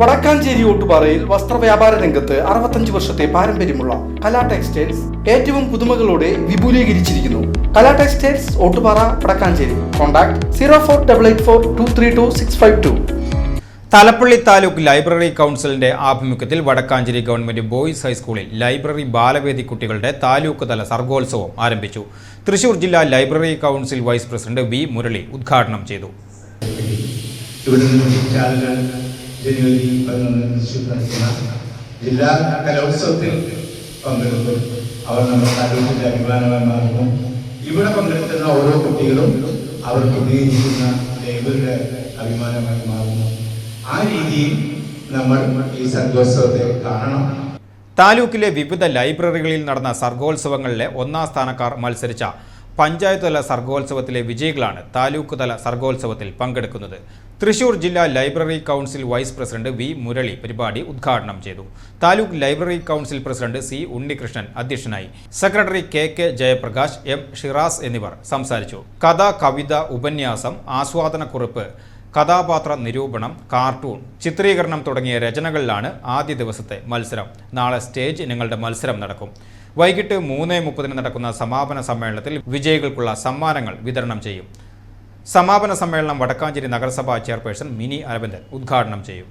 വടക്കാഞ്ചേരി ഓട്ടുപാറയിൽ വസ്ത്രവ്യാപാര രംഗത്ത് അറുപത്തഞ്ച് വർഷത്തെ പാരമ്പര്യമുള്ള കലാ ടെക്സ്റ്റൈൽസ് ഏറ്റവും പുതുമകളോടെ വിപുലീകരിച്ചിരിക്കുന്നു. Kala textiles Ottupara Vadakkancherry. Contact zero four double eight four two three two six five two. Thalappilly taluk library കൗൺസിലിന്റെ ആഭിമുഖ്യത്തിൽ വടക്കാഞ്ചേരി ഗവൺമെന്റ് ബോയ്സ് ഹൈസ്കൂളിൽ ലൈബ്രറി ബാലവേദി കുട്ടികളുടെ താലൂക്ക് തല സർഗോത്സവം ആരംഭിച്ചു. തൃശൂർ ജില്ലാ library council vice president V Murali ഉദ്ഘാടനം ചെയ്തു. ജനുവരി പതിനൊന്നിന് തൃശ്ശൂർ നടക്കുന്ന ജില്ലാ കലോത്സവത്തിൽ പങ്കെടുത്തു. അവർ നമ്മുടെ താലൂക്കിന്റെ അഭിമാനമായി മാറുന്നു. ഇവിടെ പങ്കെടുക്കുന്ന ഓരോ കുട്ടികളും അവർ പ്രതികരിക്കുന്ന ലേബറുടെ അഭിമാനമായി മാറുന്നു. ആ രീതിയിൽ നമ്മൾ ഈ സർഗോത്സവത്തെ കാണണം. താലൂക്കിലെ വിവിധ ലൈബ്രറികളിൽ നടന്ന സർഗോത്സവങ്ങളിലെ ഒന്നാം സ്ഥാനക്കാർ മത്സരിച്ച പഞ്ചായത്ത് തല സർഗോത്സവത്തിലെ വിജയികളാണ് താലൂക്ക് തല സർഗോത്സവത്തിൽ പങ്കെടുക്കുന്നത്. തൃശൂർ ജില്ലാ library council vice president V Murali പരിപാടി ഉദ്ഘാടനം ചെയ്തു. Taluk library council president C Unnikrishnan അധ്യക്ഷനായി. Secretary K K Jayaprakash M Shiraz എന്നിവർ സംസാരിച്ചു. കഥ കവിത ഉപന്യാസം ആസ്വാദനക്കുറിപ്പ് കഥാപാത്ര നിരൂപണം കാർട്ടൂൺ ചിത്രീകരണം തുടങ്ങിയ രചനകളിലാണ് ആദ്യ ദിവസത്തെ മത്സരം. നാളെ സ്റ്റേജ് ഇനങ്ങളുടെ മത്സരം നടക്കും. വൈകിട്ട് മൂന്ന് മുപ്പതിന് നടക്കുന്ന സമാപന സമ്മേളനത്തിൽ വിജയികൾക്കുള്ള സമ്മാനങ്ങൾ വിതരണം ചെയ്യും. സമാപന സമ്മേളനം വടക്കാഞ്ചേരി നഗരസഭാ ചെയർപേഴ്സൺ മിനി അരവിന്ദൻ ഉദ്ഘാടനം ചെയ്യും.